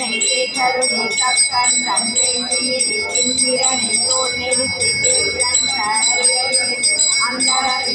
नैकेतरुणे कक्कं रन्ध्रेण्डिरे किङ्गिरणे तोर्णेरि त्रिकेत्रं सारयति अन्तरणे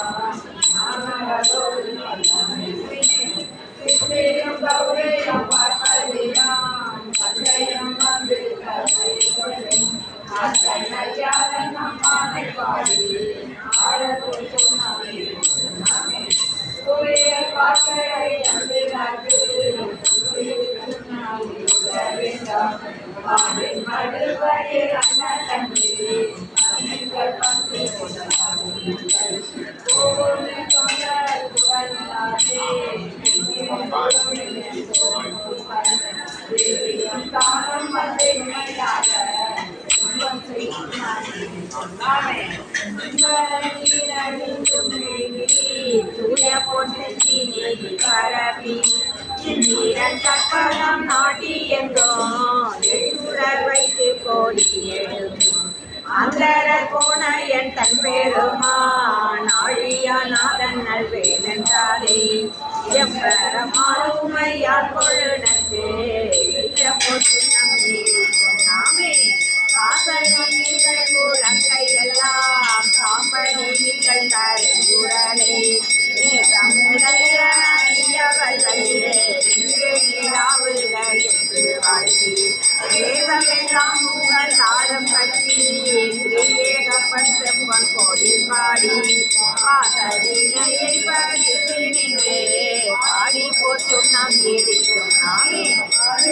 தற்பதம் நாட்டி எங்கோர் வைத்து கோடி அந்தர போன என் தன் பெருமா நாழியா நாதன் நல்வேன் என்றாரே எப்பரமாறுமையார் கொள்ளுடன்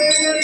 Amen.